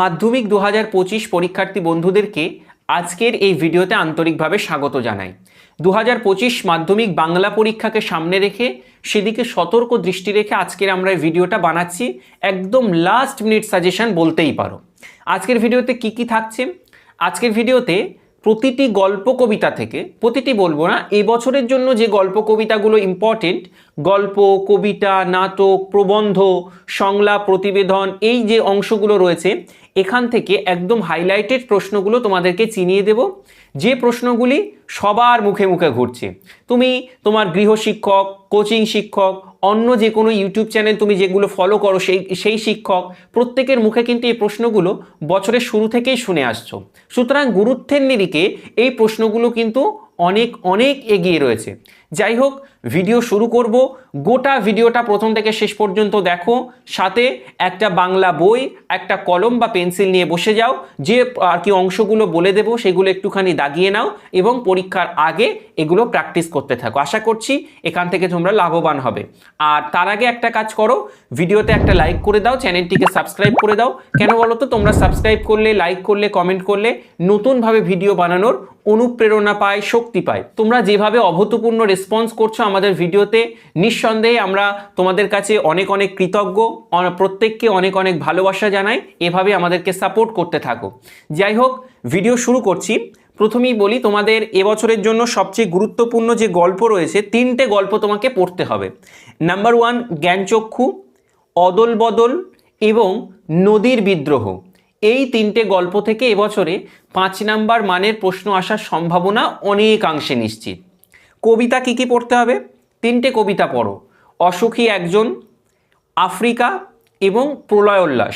মাধ্যমিক দু পঁচিশ পরীক্ষার্থী বন্ধুদেরকে আজকের এই ভিডিওতে আন্তরিকভাবে স্বাগত জানাই। দু হাজার পঁচিশ মাধ্যমিক বাংলা পরীক্ষাকে সামনে রেখে, সেদিকে সতর্ক দৃষ্টি রেখে আজকের আমরা এই ভিডিওটা বানাচ্ছি। একদম লাস্ট মিনিট সাজেশন বলতেই পারো। আজকের ভিডিওতে কি কি থাকছে? আজকের ভিডিওতে প্রতিটি গল্প কবিতা থেকে, প্রতিটি বলব না এবছরের জন্য যে গল্প কবিতাগুলো ইম্পর্টেন্ট গল্প, কবিতা, নাটক, প্রবন্ধ, সংলাপ, প্রতিবেদন এই যে অংশগুলো রয়েছে, এখান থেকে একদম হাইলাইটেড প্রশ্নগুলো তোমাদেরকে চিনিয়ে দেব। যে প্রশ্নগুলি সবার মুখে মুখে ঘুরছে। তুমি তোমার গৃহশিক্ষক কোচিং শিক্ষক, অন্য যে কোনো ইউটিউব চ্যানেল তুমি যেগুলো ফলো করো, সেই সেই শিক্ষক, প্রত্যেকের মুখে কিন্তু এই প্রশ্নগুলো বছরের শুরু থেকেই শুনে আসছো। সুতরাং গুরুত্বের নিরিখে এই প্রশ্নগুলো কিন্তু অনেক অনেক এগিয়ে রয়েছে। যাই হোক ভিডিও শুরু করব। গোটা ভিডিওটা প্রথম থেকে শেষ পর্যন্ত দেখো। সাথে একটা বাংলা বই, একটা কলম বা পেন্সিল নিয়ে বসে যাও। যে আর কি অংশগুলো বলে দেব, সেগুলো একটুখানি দাগিয়ে নাও এবং পরীক্ষার আগে এগুলো প্র্যাকটিস করতে থাকো। আশা করছি এখান থেকে তোমরা লাভবান হবে। আর তার আগে একটা কাজ করো, ভিডিওতে একটা লাইক করে দাও, চ্যানেলটিকে সাবস্ক্রাইব করে দাও। কেন বলো তো তোমরা সাবস্ক্রাইব করলে, লাইক করলে, কমেন্ট করলে নতুনভাবে ভিডিও বানানোর অনুপ্রেরণা পায়, শক্তি পায়। তোমরা যেভাবে অভূতপূর্ণ রেসপন্স করছ আমাদের ভিডিওতে নিঃসন্দেহে আমরা তোমাদের কাছে অনেক অনেক কৃতজ্ঞ প্রত্যেককে অনেক অনেক ভালোবাসা জানাই, এভাবে আমাদেরকে সাপোর্ট করতে থাকো। যাই হোক, ভিডিও শুরু করছি। প্রথমেই বলি, তোমাদের এবছরের জন্য সবচেয়ে গুরুত্বপূর্ণ যে গল্প রয়েছে, তিনটে গল্প তোমাকে পড়তে হবে। নাম্বার ওয়ান জ্ঞানচক্ষু, অদল বদল এবং নদীর বিদ্রোহ। এই তিনটে গল্প থেকে এবছরে পাঁচ নাম্বার মানের প্রশ্ন আসার সম্ভাবনা অনেকাংশে নিশ্চিত। কবিতা কি কি পড়তে হবে? তিনটে কবিতা পড়ো। অসুখী একজন, আফ্রিকা এবং প্রলয়োল্লাস।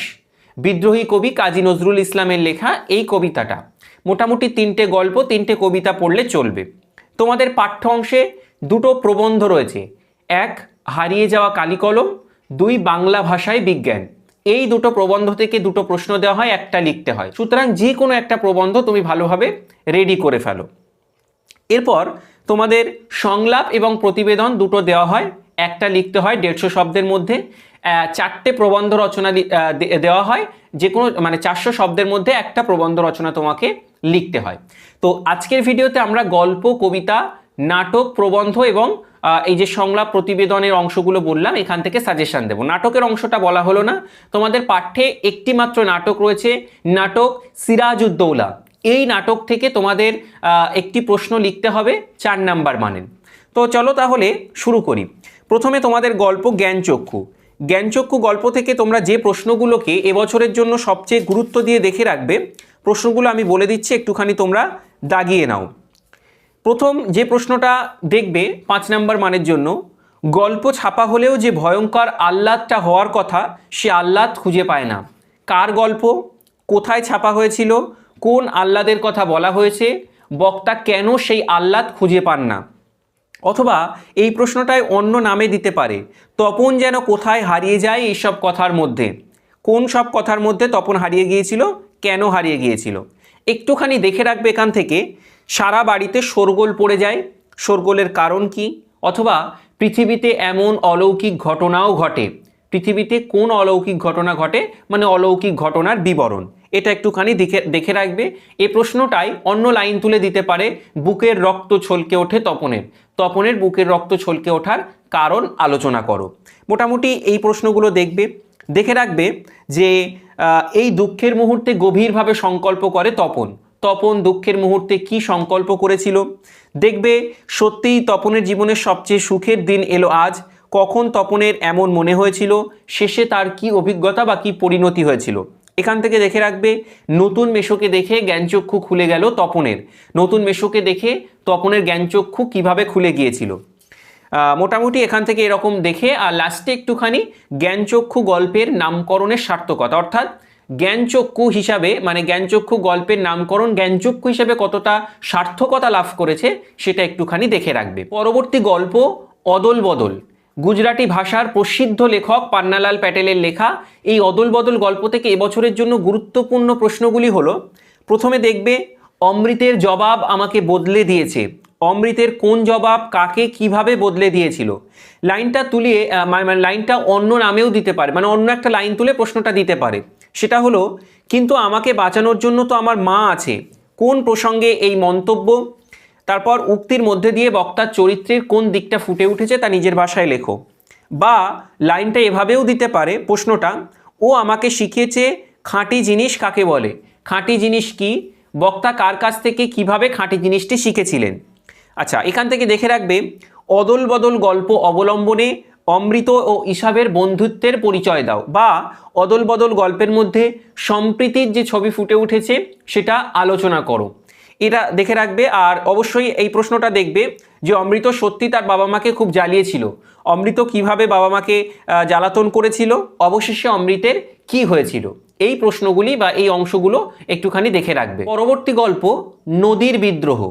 বিদ্রোহী কবি কাজী নজরুল ইসলামের লেখা এই কবিতাটা। মোটামুটি তিনটে গল্প, তিনটে কবিতা পড়লে চলবে। তোমাদের পাঠ্য অংশে দুটো প্রবন্ধ রয়েছে। এক, হারিয়ে যাওয়া কালিকলম, দুই, বাংলা ভাষায় বিজ্ঞান। এই দুটো প্রবন্ধ থেকে দুটো প্রশ্ন দেওয়া হয়, একটা লিখতে হয়। সুতরাং যে কোনো একটা প্রবন্ধ তুমি ভালোভাবে রেডি করে ফেলো। এরপর তোমাদের সংলাপ এবং প্রতিবেদন দুটো দেওয়া হয়। একটা লিখতে হয় দেড়শো শব্দের মধ্যে। চারটে প্রবন্ধ রচনা দেওয়া হয়। যে কোনো মানে চারশো শব্দের মধ্যে একটা প্রবন্ধ রচনা তোমাকে লিখতে হয়। তো আজকের ভিডিওতে আমরা গল্প, কবিতা, নাটক, প্রবন্ধ এবং এই যে সংলাপ প্রতিবেদনের অংশগুলো বললাম, এখান থেকে সাজেশন দেবো। নাটকের অংশটা বলা হলো না। তোমাদের পাঠ্যে একটি মাত্র নাটক রয়েছে। নাটক সিরাজউদ্দৌলা। এই নাটক থেকে তোমাদের একটি প্রশ্ন লিখতে হবে, চার নাম্বার মানের। তো চলো তাহলে শুরু করি। প্রথমে তোমাদের গল্প জ্ঞানচক্ষু। জ্ঞানচক্ষু গল্প থেকে তোমরা যে প্রশ্নগুলোকে এবছরের জন্য সবচেয়ে গুরুত্ব দিয়ে দেখে রাখবে, প্রশ্নগুলো আমি বলে দিচ্ছি, একটুখানি তোমরা দাগিয়ে নাও। প্রথম যে প্রশ্নটা দেখবে, পাঁচ নাম্বার মানের জন্য, গল্প ছাপা হলেও যে ভয়ঙ্কর আহ্লাদটা হওয়ার কথা, সে আহ্লাদ খুঁজে পায় না। কার গল্প? কোথায় ছাপা হয়েছিল? কোন আহ্লাদের কথা বলা হয়েছে? বক্তা কেন সেই আহ্লাদ খুঁজে পান না? অথবা এই প্রশ্নটায় অন্য নামে দিতে পারে। তপন যেন কোথায় হারিয়ে যায় এইসব কথার মধ্যে। কোন সব কথার মধ্যে তপন হারিয়ে গিয়েছিল? কেন হারিয়ে গিয়েছিল? একটুখানি দেখে রাখবে এখান থেকে। সারা বাড়িতে শোরগোল পড়ে যায়। শোরগোলের কারণ কি? অথবা পৃথিবীতে এমন অলৌকিক ঘটনাও ঘটে। পৃথিবীতে কোন অলৌকিক ঘটনা ঘটে? মানে অলৌকিক ঘটনার বিবরণ। এটা একটুখানি দেখে দেখে রাখবে। এ প্রশ্নটাই অন্য লাইন তুলে দিতে পারে বুকের রক্ত ছলকে ওঠে তপনের। তপনের বুকের রক্ত ছলকে ওঠার কারণ আলোচনা করো। মোটামুটি এই প্রশ্নগুলো দেখবে। দেখে রাখবে যে এই দুঃখের মুহূর্তে গভীরভাবে সংকল্প করে তপন। তপন দুঃখের মুহূর্তে কি সংকল্প করেছিল? দেখবে, সত্যিই তপনের জীবনের সবচেয়ে সুখের দিন এলো আজ। কখন তপনের এমন মনে হয়েছিল? শেষে তার কি অভিজ্ঞতা বা কি পরিণতি হয়েছিল? এখান থেকে দেখে রাখবে, নতুন মেশোকে দেখে জ্ঞানচক্ষু খুলে গেল তপনের। নতুন মেশোকে দেখে তপনের জ্ঞানচক্ষু কীভাবে খুলে গিয়েছিল। মোটামুটি এখান থেকে এরকম দেখে, আর লাস্টে একটুখানি জ্ঞানচক্ষু গল্পের নামকরণের সার্থকতা। অর্থাৎ জ্ঞানচক্ষু হিসাবে মানে জ্ঞানচক্ষু গল্পের নামকরণ জ্ঞানচক্ষু হিসাবে কতটা সার্থকতা লাভ করেছে, সেটা একটুখানি দেখে রাখবে। পরবর্তী গল্প অদল বদল গুজরাটি ভাষার প্রসিদ্ধ লেখক পান্নালাল প্যাটেলের লেখা এই অদল বদল গল্প থেকে এবছরের জন্য গুরুত্বপূর্ণ প্রশ্নগুলি হলো, প্রথমে দেখবে, অমৃতের জবাব আমাকে বদলে দিয়েছে। অমৃতের কোন জবাব কাকে কীভাবে বদলে দিয়েছিল? লাইনটা তুলিয়ে মানে লাইনটা অন্য নামেও দিতে পারে মানে অন্য একটা লাইন তুলে প্রশ্নটা দিতে পারে। সেটা হলো, কিন্তু আমাকে বাঁচানোর জন্য তো আমার মা আছে। কোন প্রসঙ্গে এই মন্তব্য তারপর উক্তির মধ্যে দিয়ে বক্তার চরিত্রের কোন দিকটা ফুটে উঠেছে তা নিজের ভাষায় লেখো। বা লাইনটা এভাবেও দিতে পারে, প্রশ্নটা, ও আমাকে শিখিয়েছে খাঁটি জিনিস কাকে বলে? খাঁটি জিনিস কি? বক্তা কার কাছ থেকে কীভাবে খাঁটি জিনিসটি শিখেছিলেন? আচ্ছা এখান থেকে দেখে রাখবে, অদল বদল গল্প অবলম্বনে অমৃত ও ইসাবের বন্ধুত্বের পরিচয় দাও, বা অদল বদল গল্পের মধ্যে সম্প্রীতির যে ছবি ফুটে উঠেছে সেটা আলোচনা করো। এটা দেখে রাখবে। আর অবশ্যই এই প্রশ্নটা দেখবে যে অমৃত সত্যি তার বাবা মাকে খুব জ্বালিয়েছিল। অমৃত কীভাবে বাবা মাকে জ্বালাতন করেছিল? অবশেষে অমৃতের কি হয়েছিল? এই প্রশ্নগুলি বা এই অংশগুলো একটুখানি দেখে রাখবে। পরবর্তী গল্প, নদীর বিদ্রোহ।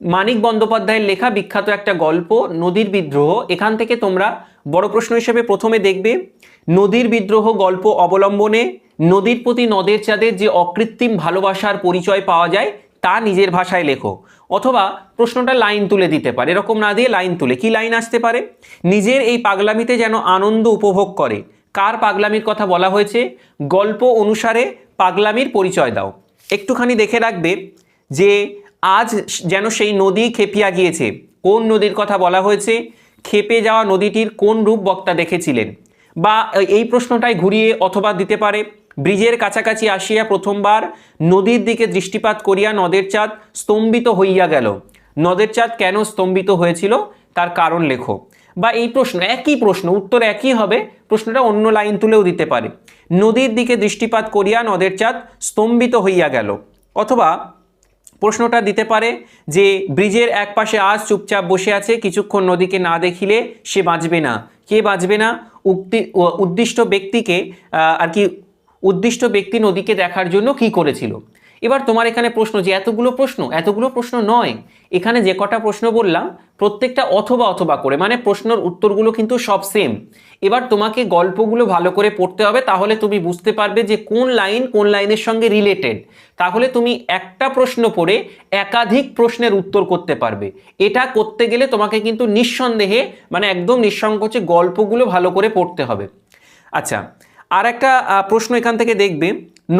মানিক বন্দ্যোপাধ্যায়ের লেখা বিখ্যাত একটা গল্প, নদীর বিদ্রোহ। এখান থেকে তোমরা বড় প্রশ্ন হিসেবে প্রথমে দেখবে, নদীর বিদ্রোহ গল্প অবলম্বনে নদীর প্রতি নদের চাঁদের যে অকৃত্রিম ভালোবাসার পরিচয় পাওয়া যায় তা নিজের ভাষায় লেখো, অথবা প্রশ্নটা লাইন তুলে দিতে পারে। এরকম না দিয়ে লাইন তুলে। কি লাইন আসতে পারে? নিজের এই পাগলামিতে যেন আনন্দ উপভোগ করে। কার পাগলামির কথা বলা হয়েছে? গল্প অনুসারে পাগলামির পরিচয় দাও। একটুখানি দেখে রাখবে যে আজ যেন সেই নদী খেপিয়া গিয়েছে। কোন নদীর কথা বলা হয়েছে? খেপে যাওয়া নদীটির কোন রূপ বক্তা দেখেছিলেন? বা এই প্রশ্নটাই ঘুরিয়ে অথবা দিতে পারে। ব্রিজের কাছাকাছি আসিয়া প্রথমবার নদীর দিকে দৃষ্টিপাত করিয়া নদের চাঁদ স্তম্ভিত হইয়া গেল। নদের চাঁদ কেন স্তম্ভিত হয়েছিল? তার কারণ লেখো। বা এই প্রশ্ন, একই প্রশ্ন, উত্তর একই হবে, প্রশ্নটা অন্য লাইন তুলেও দিতে পারে। নদীর দিকে দৃষ্টিপাত করিয়া নদের চাঁদ স্তম্ভিত হইয়া গেল। অথবা প্রশ্নটা দিতে পারে যে, ব্রিজের এক পাশে আজ চুপচাপ বসে আছে, কিছুক্ষণ নদীকে না দেখিলে সে বাঁচবে না। কে বাঁচবে না? উক্তি উদ্দিষ্ট ব্যক্তিকে আর কি উদ্দিষ্ট ব্যক্তি নদীকে দেখার জন্য কি করেছিল? এবার তোমার এখানে প্রশ্ন যে এতগুলো প্রশ্ন এতগুলো প্রশ্ন নয়। এখানে যে কটা প্রশ্ন বললাম, প্রত্যেকটা অথবা অথবা করে মানে প্রশ্নের উত্তরগুলো কিন্তু সব সেম এবার তোমাকে গল্পগুলো ভালো করে পড়তে হবে, তাহলে তুমি বুঝতে পারবে যে কোন লাইন কোন লাইনের সঙ্গে রিলেটেড তাহলে তুমি একটা প্রশ্ন পড়ে একাধিক প্রশ্নের উত্তর করতে পারবে। এটা করতে গেলে তোমাকে কিন্তু নিঃসন্দেহে মানে একদম নিঃসংকোচে গল্পগুলো ভালো করে পড়তে হবে। আচ্ছা আর একটা প্রশ্ন এখান থেকে দেখবে,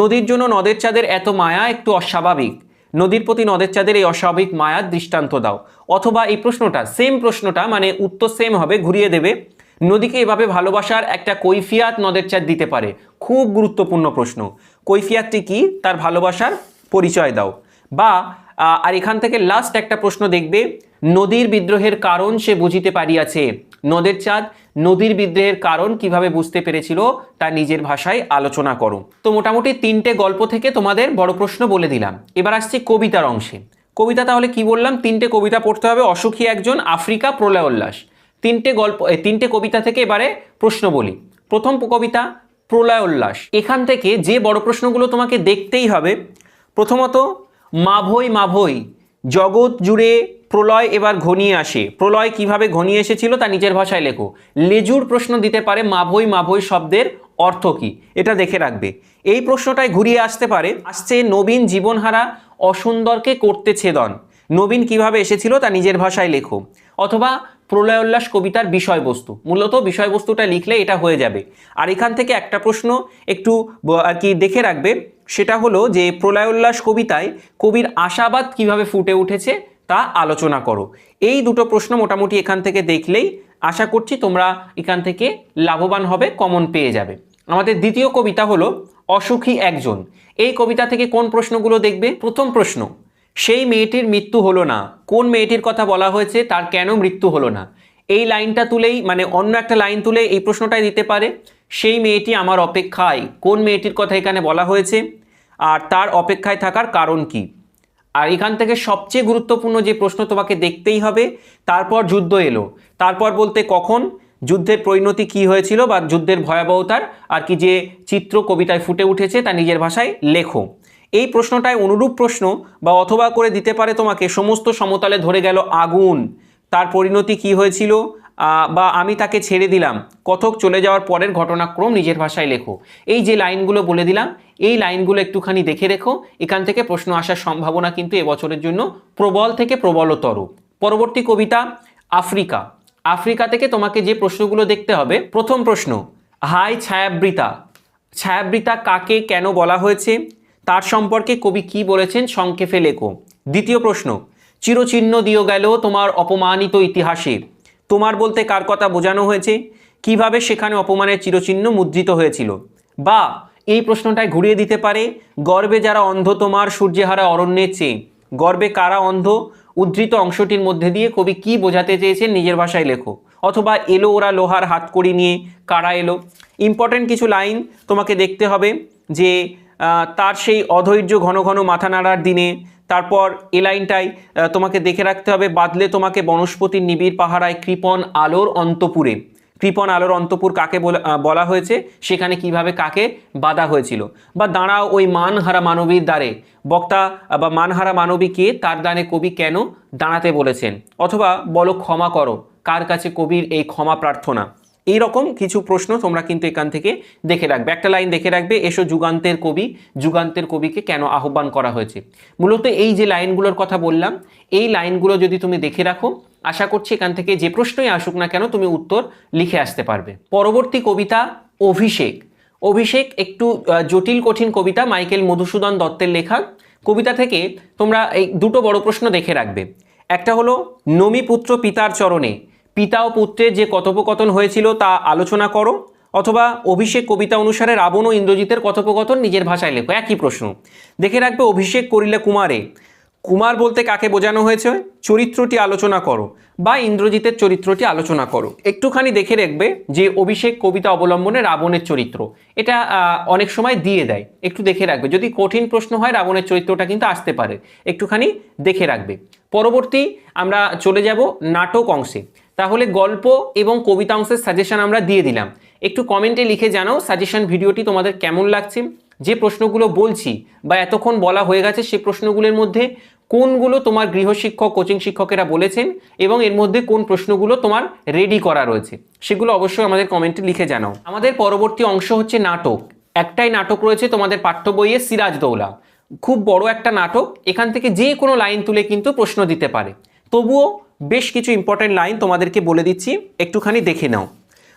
নদীর জন্য নদের চাঁদের এত মায়া একটু অস্বাভাবিক। নদীর প্রতি নদের চাঁদের এই অস্বাভাবিক মায়ার দৃষ্টান্ত দাও। অথবা এই প্রশ্নটা সেম প্রশ্নটা মানে উত্তর সেম হবে, ঘুরিয়ে দেবে। নদীকে এভাবে ভালোবাসার একটা কৈফিয়াত নদের চাঁদ দিতে পারে। খুব গুরুত্বপূর্ণ প্রশ্ন। কৈফিয়াতটি কি? তার ভালোবাসার পরিচয় দাও। বা আর এখান থেকে লাস্ট একটা প্রশ্ন দেখবে, নদীর বিদ্রোহের কারণ সে বুঝিতে পারিয়াছে। নদের চাঁদ নদীর বিদ্রোহের কারণ কীভাবে বুঝতে পেরেছিল তা নিজের ভাষায় আলোচনা করো। তো মোটামুটি তিনটে গল্প থেকে তোমাদের বড় প্রশ্ন বলে দিলাম। এবার আসছি কবিতার অংশে। কবিতা তাহলে কি বললাম? তিনটে কবিতা পড়তে হবে, অসুখী একজন, আফ্রিকা প্রলয় উল্লাস তিনটে গল্প তিনটে কবিতা থেকে এবারে প্রশ্ন বলি। প্রথম কবিতা প্রলয় উল্লাস এখান থেকে যে বড় প্রশ্নগুলো তোমাকে দেখতেই হবে, প্রথমত, মাভই মাভই, জগৎ জুড়ে প্রলয় এবার ঘনিয়ে আসে। প্রলয় কীভাবে ঘনিয়ে এসেছিল তা নিজের ভাষায় লেখো। লেজুর প্রশ্ন দিতে পারে মাভই মাভই শব্দের অর্থ কি? এটা দেখে রাখবে। এই প্রশ্নটায় ঘুরিয়ে আসতে পারে, আসছে নবীন জীবনহারা অসুন্দরকে করতে ছেদন। নবীন কীভাবে এসেছিল তা নিজের ভাষায় লেখো। অথবা প্রলয় উল্লাস কবিতার বিষয়বস্তু। মূলত বিষয়বস্তুটা লিখলে এটা হয়ে যাবে। আর এখান থেকে একটা প্রশ্ন একটু আর কি দেখে রাখবে। সেটা হলো যে প্রলয় উল্লাস কবিতায় কবির আশাবাদ কীভাবে ফুটে উঠেছে তা আলোচনা করো। এই দুটো প্রশ্ন মোটামুটি এখান থেকে দেখলেই আশা করছি তোমরা এখান থেকে লাভবান হবে কমন পেয়ে যাবে। আমাদের দ্বিতীয় কবিতা হলো, অসুখী একজন এই কবিতা থেকে কোন প্রশ্নগুলো দেখবে? প্রথম প্রশ্ন, সেই মেয়েটির মৃত্যু হলো না। কোন মেয়েটির কথা বলা হয়েছে? তার কেন মৃত্যু হলো না? এই লাইনটা তুলেই মানে অন্য একটা লাইন তুলে এই প্রশ্নটাই দিতে পারে, সেই মেয়েটি আমার অপেক্ষায়। কোন মেয়েটির কথা এখানে বলা হয়েছে? আর তার অপেক্ষায় থাকার কারণ কি? আর এখান থেকে সবচেয়ে গুরুত্বপূর্ণ যে প্রশ্ন তোমাকে দেখতেই হবে, তারপর যুদ্ধ এলো। তারপর বলতে কখন? যুদ্ধের পরিণতি কি হয়েছিল বা যুদ্ধের ভয়াবহতার আর কি যে চিত্র কবিতায় ফুটে উঠেছে তা নিজের ভাষায় লেখো। এই প্রশ্নটায় অনুরূপ প্রশ্ন বা অথবা করে দিতে পারে তোমাকে, সমস্ত সমতলে ধরে গেল আগুন। তার পরিণতি কি হয়েছিল? বা আমি তাকে ছেড়ে দিলাম, কথক চলে যাওয়ার পরের ঘটনাক্রম নিজের ভাষায় লেখো। এই যে লাইনগুলো বলে দিলাম, এই লাইনগুলো একটুখানি দেখে রেখো, এখান থেকে প্রশ্ন আসার সম্ভাবনা কিন্তু এবছরের জন্য প্রবল থেকে প্রবলতর। পরবর্তী কবিতা, আফ্রিকা। আফ্রিকা থেকে তোমাকে যে প্রশ্নগুলো দেখতে হবে, প্রথম প্রশ্ন, হাই ছায়াবৃতা। ছায়াবৃতা কাকে কেন বলা হয়েছে? তার সম্পর্কে কবি কি বলেছেন? সংক্ষেপে লেখো। দ্বিতীয় প্রশ্ন, চিরচিহ্ন দিও গেল তোমার অপমানিত ইতিহাসে তোমার বলতে কার কথা বোঝানো হয়েছে? কীভাবে সেখানে অপমানের চিরচিহ্ন মুদ্রিত হয়েছিল? বা, এই প্রশ্নটায় ঘুরিয়ে দিতে পারে, গর্বে যারা অন্ধ তোমার সূর্যেহারা অরণ্যের চেয়ে। গর্বে কারা অন্ধ? উদ্ধৃত অংশটির মধ্যে দিয়ে কবি কি বোঝাতে চেয়েছেন নিজের ভাষায় লেখো। অথবা এলো ওরা লোহার হাতকড়ি নিয়ে কারা এলো? ইম্পর্টেন্ট কিছু লাইন তোমাকে দেখতে হবে যে তার সেই অধৈর্য ঘন ঘন মাথা নাড়ার দিনে, তারপর এ লাইনটাই তোমাকে দেখে রাখতে হবে বাদলে তোমাকে বনস্পতির নিবিড় পাহারায় কৃপণ আলোর অন্তপুরে। কৃপণ আলোর অন্তপুর কাকে বলা বলা হয়েছে? সেখানে কীভাবে কাকে বাধা হয়েছিল? বা দাঁড়াও ওই মানহারা মানবীর দ্বারে। বক্তা বা মানহারা মানবীকে তার দানে কবি কেন দাঁড়াতে বলেছেন? অথবা বলো ক্ষমা করো। কার কাছে কবির এই ক্ষমা প্রার্থনা? এই রকম কিছু প্রশ্ন তোমরা কিন্তু এখান থেকে দেখে রাখবে। একটা লাইন দেখে রাখবে, এসো যুগান্তের কবি, যুগান্তের কবিকে কেন আহ্বান করা হয়েছে? মূলত এই যে লাইনগুলোর কথা বললাম, এই লাইনগুলো যদি তুমি দেখে রাখো, আশা করছি এখান থেকে যে প্রশ্নই আসুক না কেন তুমি উত্তর লিখে আসতে পারবে। পরবর্তী কবিতা অভিষেক। অভিষেক একটু জটিল, কঠিন কবিতা, মাইকেল মধুসূদন দত্তের লেখা। কবিতা থেকে তোমরা এই দুটো বড় প্রশ্ন দেখে রাখবে। একটা হলো, নমি পুত্র পিতার চরণে পিতা ও পুত্রের যে কথোপকথন হয়েছিল তা আলোচনা করো, অথবা অভিষেক কবিতা অনুসারে রাবণ ও ইন্দ্রজিতের কথোপকথন নিজের ভাষায় লেখো। একই প্রশ্ন। দেখে রাখবে অভিষেক করিলে কুমারে। কুমার বলতে কাকে বোঝানো হয়েছে? চরিত্রটি আলোচনা করো বা ইন্দ্রজিতের চরিত্রটি আলোচনা করো। একটুখানি দেখে রাখবে যে অভিষেক কবিতা অবলম্বনে রাবণের চরিত্র। এটা অনেক সময় দিয়ে দেয়। একটু দেখে রাখবে। যদি কঠিন প্রশ্ন হয়, রাবণের চরিত্রটা কিন্তু আসতে পারে। একটুখানি দেখে রাখবে। পরবর্তী আমরা চলে যাব নাটক অংশে। তাহলে গল্প এবং কবিতা অংশের সাজেশন আমরা দিয়ে দিলাম। একটু কমেন্টে লিখে জানাও সাজেশন ভিডিওটি তোমাদের কেমন লাগছে, যে প্রশ্নগুলো বলছি বা এতক্ষণ বলা হয়ে গেছে সে প্রশ্নগুলোর মধ্যে কোনগুলো তোমার গৃহশিক্ষক কোচিং শিক্ষকেরা বলেছেন এবং এর মধ্যে কোন প্রশ্নগুলো তোমার রেডি করা রয়েছে, সেগুলো অবশ্যই আমাদের কমেন্টে লিখে জানাও। আমাদের পরবর্তী অংশ হচ্ছে নাটক। একটাই নাটক রয়েছে তোমাদের পাঠ্য বইয়ে সিরাজ দৌলা। খুব বড় একটা নাটক, এখান থেকে যে কোনো লাইন তুলে কিন্তু প্রশ্ন দিতে পারে। তবুও বেশ কিছু ইম্পর্টেন্ট লাইন তোমাদেরকে বলে দিচ্ছি, একটুখানি দেখে নাও।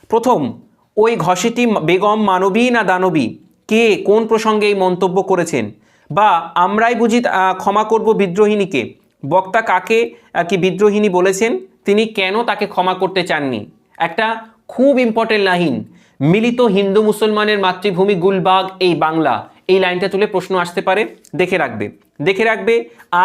প্রথম, ওই ঘষেটি বেগম মানবী না দানবী? কে, কোন প্রসঙ্গে এই মন্তব্য করেছেন? বা, আমরাই বুঝি ক্ষমা করব বিদ্রোহিণীকে বক্তা কাকে কি বিদ্রোহিণী বলেছেন? তিনি কেন তাকে ক্ষমা করতে চাননি? একটা খুব ইম্পর্টেন্ট লাইন মিলিত হিন্দু মুসলমানের মাতৃভূমি গুলবাগ, এই বাংলা। এই লাইনটা তুলে প্রশ্ন আসতে পারে, দেখে রাখবে। দেখে রাখবে,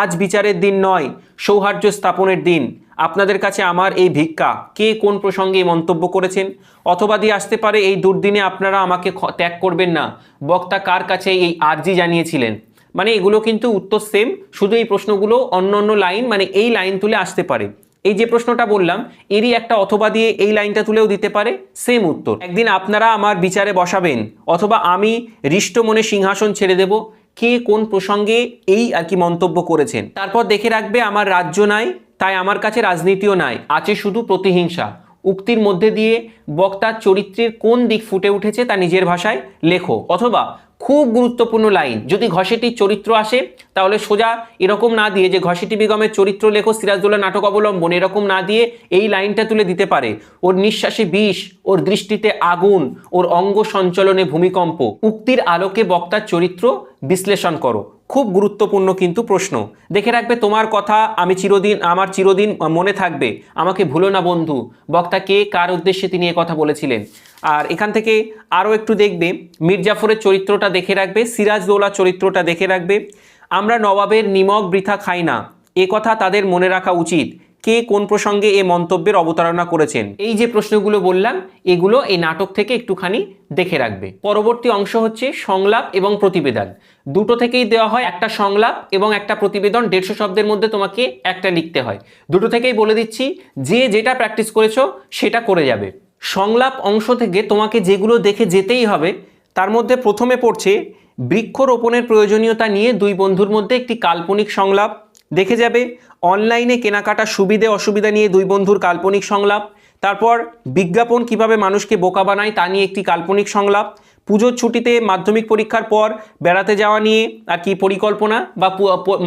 আজ বিচারের দিন নয় সৌহার্দ্য স্থাপনের দিন। আপনাদের কাছে আমার এই ভিক্ষা, কে কোন প্রসঙ্গে মন্তব্য করেছেন? অথবা দিয়ে আসতে পারে, এই দুর্দিনে আপনারা আমাকে ত্যাগ করবেন না। বক্তা কার কাছে এই আর্জি জানিয়েছিলেন? মানে এগুলো কিন্তু উত্তর সেম শুধু এই প্রশ্নগুলো অন্য অন্য লাইন মানে এই লাইন তুলে আসতে পারে। এই যে প্রশ্নটা বললাম, এরই একটা অথবা দিয়ে এই লাইনটা তুলেও দিতে পারে সেম উত্তর। একদিন আপনারা আমার বিচারে বসাবেন, অথবা আমি হৃষ্ট মনে সিংহাসন ছেড়ে দেব, কে কোন প্রসঙ্গে এই আর কি মন্তব্য করেছেন। তারপর দেখে রাখবে আমার রাজ্য নাই, তাই আমার কাছে রাজনীতিও নাই, আছে শুধু প্রতিহিংসা। উক্তির মধ্যে দিয়ে বক্তার চরিত্রের কোন দিক ফুটে উঠেছে তা নিজের ভাষায় লেখো, অথবা খুব গুরুত্বপূর্ণ লাইন। যদি ঘষেটির চরিত্র আসে, তাহলে সোজা এরকম না দিয়ে, যে ঘষেটি বেগমের চরিত্র লেখো সিরাজদোল্লা নাটক অবলম্বন, এরকম না দিয়ে এই লাইনটা তুলে দিতে পারে। ওর নিঃশ্বাসে বিষ, ওর দৃষ্টিতে আগুন, ওর অঙ্গ সঞ্চলনে ভূমিকম্প, উক্তির আলোকে বক্তার চরিত্র বিশ্লেষণ করো। খুব গুরুত্বপূর্ণ কিন্তু প্রশ্ন। দেখে রাখবে, তোমার কথা আমি চিরদিন, আমার চিরদিন মনে থাকবে। আমাকে ভুলো না, বন্ধু। বক্তা কে কার উদ্দেশ্যে তিনি কথা বলেছিলেন? আর এখান থেকে আরও একটু দেখবে, মির্জাফরের চরিত্রটা দেখে রাখবে সিরাজদৌলা চরিত্রটা দেখে রাখবে। আমরা নবাবের নিমক বৃথা খাই না। এ কথা তাদের মনে রাখা উচিত। কে কোন প্রসঙ্গে এ মন্তব্যের অবতারণা করেছেন? এই যে প্রশ্নগুলো বললাম, এগুলো এই নাটক থেকে একটুখানি দেখে রাখবে। পরবর্তী অংশ হচ্ছে সংলাপ এবং প্রতিবেদন। দুটো থেকেই দেওয়া হয় একটা সংলাপ এবং একটা প্রতিবেদন, দেড়শো শব্দের মধ্যে তোমাকে একটা লিখতে হয়। দুটো থেকেই বলে দিচ্ছি, যে যেটা প্র্যাকটিস করেছ সেটা করে যাবে। সংলাপ অংশ থেকে তোমাকে যেগুলো দেখে যেতেই হবে, তার মধ্যে প্রথমে পড়ছে, বৃক্ষরোপণের প্রয়োজনীয়তা নিয়ে দুই বন্ধুর মধ্যে একটি কাল্পনিক সংলাপ, দেখে যাবে। অনলাইনে কেনাকাটার সুবিধে অসুবিধা নিয়ে দুই বন্ধুর কাল্পনিক সংলাপ, তারপর বিজ্ঞাপন কীভাবে মানুষকে বোকা বানায় তা নিয়ে একটি কাল্পনিক সংলাপ, পুজোর ছুটিতে মাধ্যমিক পরীক্ষার পর বেড়াতে যাওয়া নিয়ে আর কি পরিকল্পনা বা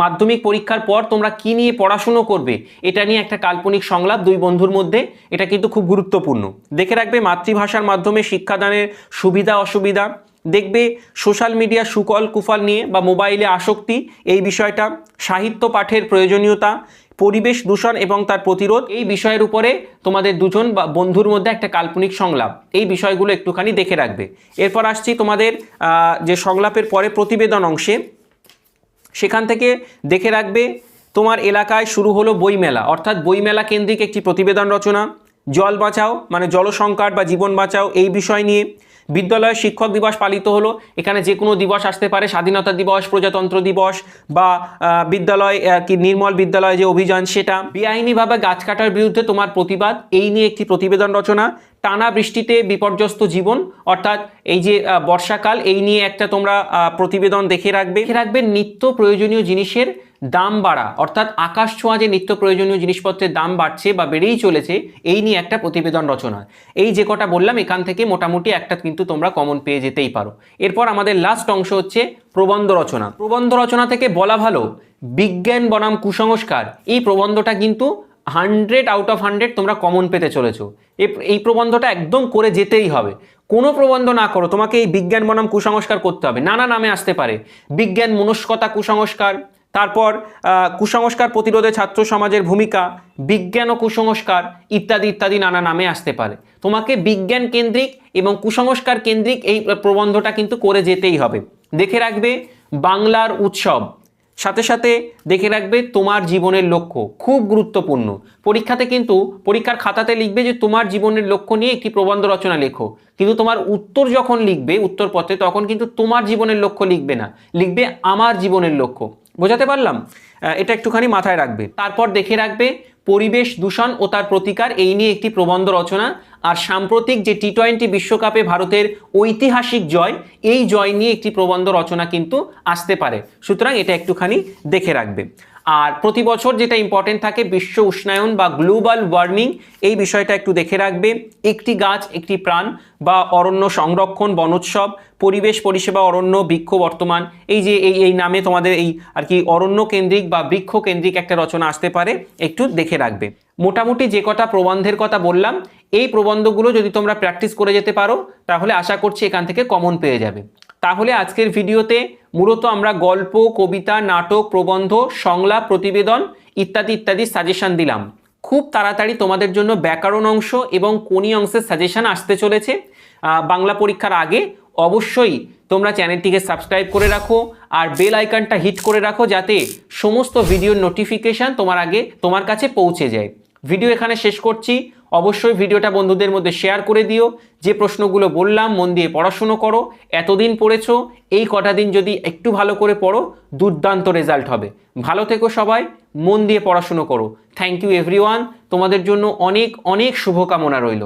মাধ্যমিক পরীক্ষার পর তোমরা কি নিয়ে পড়াশুনো করবে, এটা নিয়ে একটা কাল্পনিক সংলাপ দুই বন্ধুর মধ্যে, এটা কিন্তু খুব গুরুত্বপূর্ণ। দেখে রাখবে মাতৃভাষার মাধ্যমে শিক্ষাদানের সুবিধা অসুবিধা দেখবে সোশ্যাল মিডিয়া সুকল কুফল নিয়ে বা মোবাইলে আসক্তি, এই বিষয়টা, সাহিত্য পাঠের প্রয়োজনীয়তা, পরিবেশ দূষণ এবং তার প্রতিরোধ, এই বিষয়ের উপরে তোমাদের দুজন বা বন্ধুর মধ্যে একটা কাল্পনিক সংলাপ। এই বিষয়গুলো একটুখানি দেখে রাখবে। এরপর আসছি তোমাদের যে সংলাপের পরে প্রতিবেদন অংশে। সেখান থেকে দেখে রাখবে, তোমার এলাকায় শুরু হলো বইমেলা। অর্থাৎ বইমেলা কেন্দ্রিক একটি প্রতিবেদন রচনা। জল বাঁচাও মানে জল সংকট বা জীবন বাঁচাও, এই বিষয় নিয়ে। বিদ্যালয়ে শিক্ষক দিবস পালিত হলো। এখানে যে কোনো দিবস আসতে পারে, স্বাধীনতা দিবস, প্রজাতন্ত্র দিবস বা বিদ্যালয় কি নির্মল বিদ্যালয় যে অভিযান সেটা। বেআইনিভাবে গাছ কাটার বিরুদ্ধে তোমার প্রতিবাদ, এই নিয়ে একটি প্রতিবেদন রচনা। টানা বৃষ্টিতে বিপর্যস্ত জীবন, অর্থাৎ এই যে বর্ষাকাল, এই নিয়ে একটা তোমরা প্রতিবেদন দেখে রাখবে। রাখবে নিত্য প্রয়োজনীয় জিনিসের দাম বাড়া, অর্থাৎ আকাশ ছোঁয়া যে নিত্য প্রয়োজনীয় জিনিসপত্রের দাম বাড়ছে বা বেড়েই চলেছে, এই নিয়ে একটা প্রতিবেদন রচনা। এই যে কটা বললাম, এখান থেকে মোটামুটি একটা কিন্তু তোমরা কমন পেয়ে যেতেই পারো। এরপর আমাদের লাস্ট অংশ হচ্ছে প্রবন্ধ রচনা। প্রবন্ধ রচনা থেকে বলা ভালো, বিজ্ঞান বনাম কুসংস্কার, এই প্রবন্ধটা কিন্তু হান্ড্রেড আউট অফ হান্ড্রেড তোমরা কমন পেতে চলেছো। এই প্রবন্ধটা একদম করে যেতেই হবে। কোনো প্রবন্ধ না করো, তোমাকে এই বিজ্ঞান বনাম কুসংস্কার করতে হবে। নানা নামে আসতে পারে। বিজ্ঞান মনস্কতা কুসংস্কার তারপর কুসংস্কার প্রতিরোধে ছাত্র সমাজের ভূমিকা, বিজ্ঞান ও কুসংস্কার ইত্যাদি ইত্যাদি নানা নামে আসতে পারে। তোমাকে বিজ্ঞান কেন্দ্রিক এবং কুসংস্কার কেন্দ্রিক এই প্রবন্ধটা কিন্তু করে যেতেই হবে। দেখে রাখবে বাংলার উৎসব। সাথে সাথে দেখে রাখবে তোমার জীবনের লক্ষ্য। খুব গুরুত্বপূর্ণ। পরীক্ষাতে কিন্তু, পরীক্ষার খাতাতে লিখবে যে তোমার জীবনের লক্ষ্য নিয়ে একটি প্রবন্ধ রচনা লেখো। কিন্তু তোমার উত্তর যখন লিখবে, উত্তরপত্রে, তখন কিন্তু তোমার জীবনের লক্ষ্য লিখবে না। লিখবে আমার জীবনের লক্ষ্য। বোঝাতে পারলাম? এটা একটুখানি মাথায় রাখবে। তারপর দেখে রাখবে, পরিবেশ দূষণ ও তার প্রতিকার, এই নিয়ে একটি প্রবন্ধ রচনা। আর সাম্প্রতিক যে টি টোয়েন্টি বিশ্বকাপে ভারতের ঐতিহাসিক জয়, এই জয় নিয়ে একটি প্রবন্ধ রচনা কিন্তু আসতে পারে। সুতরাং এটা একটুখানি দেখে রাখবে। আর প্রতি বছর যেটা ইম্পর্টেন্ট থাকে, বিশ্ব উষ্ণায়ন বা গ্লোবাল ওয়ার্মিং এই বিষয়টা একটু দেখে রাখবে। একটি গাছ, একটি প্রাণ বা অরণ্য সংরক্ষণ, বনোৎসব, পরিবেশ পরিষেবা, অরণ্য, বৃক্ষ বর্তমান, এই যে এই এই নামে তোমাদের এই আর কি অরণ্য কেন্দ্রিক বা বৃক্ষ কেন্দ্রিক একটা রচনা আসতে পারে, একটু দেখে রাখবে। মোটামুটি যে কটা প্রবন্ধের কথা বললাম, এই প্রবন্ধগুলো যদি তোমরা প্র্যাকটিস করে যেতে পারো, তাহলে আশা করছি এখান থেকে কমন পেয়ে যাবে। তাহলে আজকের ভিডিওতে মূলত আমরা গল্প, কবিতা, নাটক, প্রবন্ধ, সংলাপ, প্রতিবেদন ইত্যাদি ইত্যাদি সাজেশন দিলাম। খুব তাড়াতাড়ি তোমাদের জন্য ব্যাকরণ অংশ এবং কোনি অংশের সাজেশন আসতে চলেছে। বাংলা পরীক্ষার আগে অবশ্যই তোমরা চ্যানেলটিকে সাবস্ক্রাইব করে রাখো আর বেল আইকনটা হিট করে রাখো যাতে সমস্ত ভিডিওর নোটিফিকেশান তোমার আগে তোমার কাছে পৌঁছে যায়। ভিডিও এখানে শেষ করছি। অবশ্যই ভিডিওটা বন্ধুদের মধ্যে শেয়ার করে দিও। যে প্রশ্নগুলো বললাম, মন দিয়ে পড়াশুনো করো। এতদিন পড়েছ, এই কটা দিন যদি একটু ভালো করে পড়ো, দুর্দান্ত রেজাল্ট হবে। ভালো থেকো সবাই, মন দিয়ে পড়াশুনো করো। থ্যাংক ইউ এভরিওয়ান তোমাদের জন্য অনেক অনেক শুভকামনা রইল।